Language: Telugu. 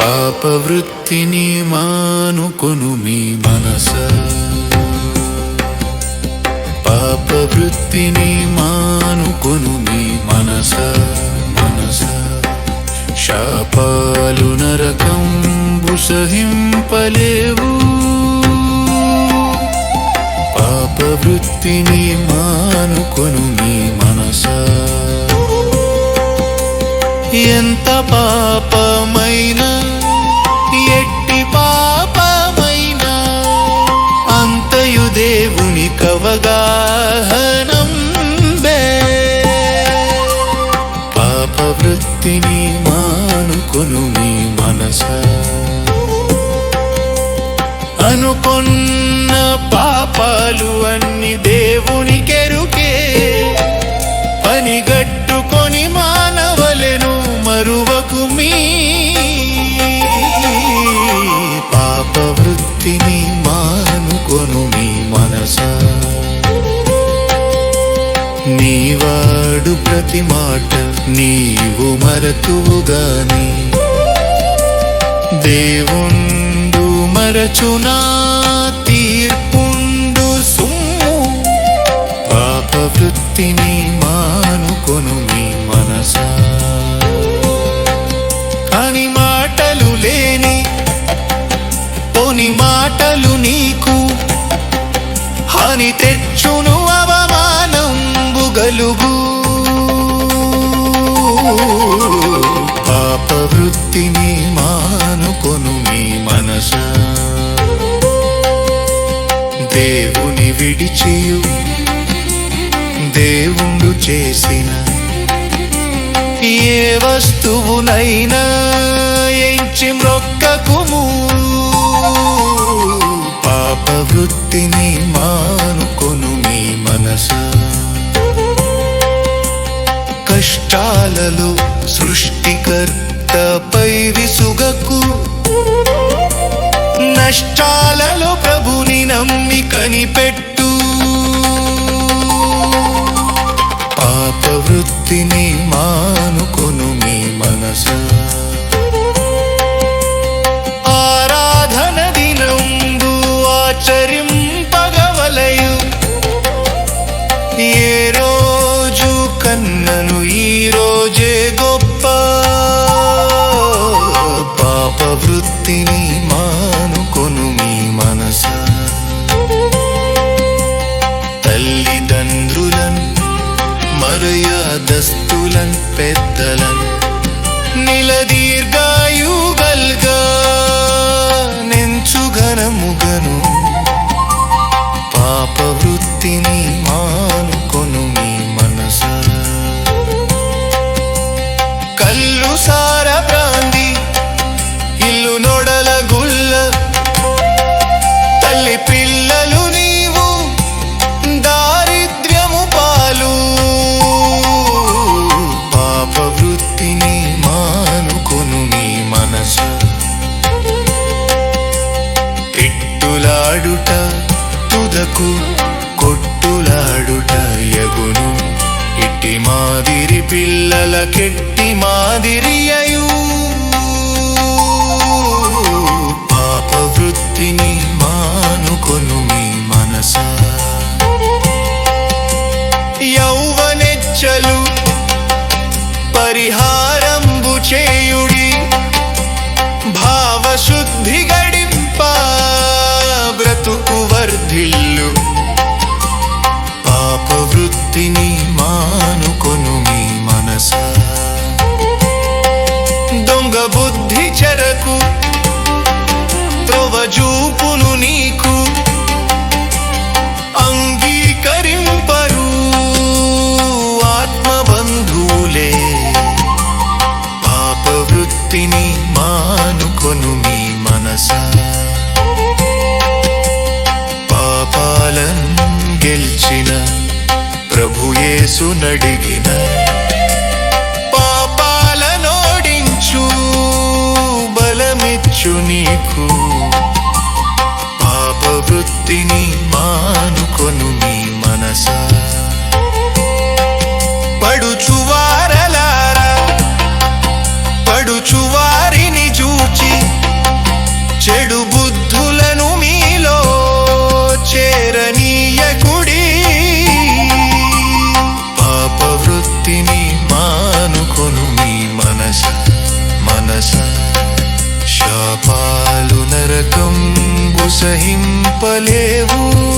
పాపవృత్తిని మానుకొను మీ మనస. పాప వృత్తిని మానుకొను మీ మనస మనస. శాపాలు నరకం సహింపలేవు. పాపవృత్తిని మానుకొను మీ మనస. ఎంత పాపమైనా వృత్తిని మానుకొను మీ మనస. అనుకున్న పాపాలు అన్ని దేవునికెరుకే. పనిగట్టుకొని మానవలెను మరువకు మీ. పాప వృత్తిని మానుకొను ప్రతి మాట నీవు మరతువుగాని దేవుండు మరచునా తీర్పుండు సుమ్ము. పాప వృత్తిని మానుకొను మీ మనసా. అని మాటలు లేని పోని మాటలు నీకు. హాని తెచ్చును అవమానం గలుగు. వృత్తిని మానుకొను మీ మనస. దేవుని విడిచియు దేవుడు చేసిన ఏ వస్తువునైనా ఎంచి మొక్కకుము పాప వృత్తిని మానుకొను మీ మనస. కష్టాలలో సృష్టికర్తపై విసుగకు. నష్టాలలో ప్రభుని నమ్మి కనిపెట్టు. పాప వృత్తిని మానుకొను మీ మనస. మర్యాదస్తులన్ పెద్దలన్ నిలదీర్ఘాయుగల్గా నెంచుగనముగను పాప వృత్తిని మనస తిట్టులాడుట తుదకు కొట్టులాడుట యగును. ఇట్టి మాదిరి పిల్లల కెట్టి మాదిరి అయు. పాప వృత్తిని మానుకొను. భావశుద్ధి గడింప బ్రతుకు వర్ధిల్లు. పాప వృత్తిని మానుకొను మీ మనస. దొంగ బుద్ధి చెరకు త్రొవ చూపును నీకు. అంగీ ప్రభుయేసు నడిగిన పాపాలనోడించు బలమిచ్చు నీకు. పాప వృత్తిని మానుకొను మీ మనసా. ಒಲಿಯುವಲೇವು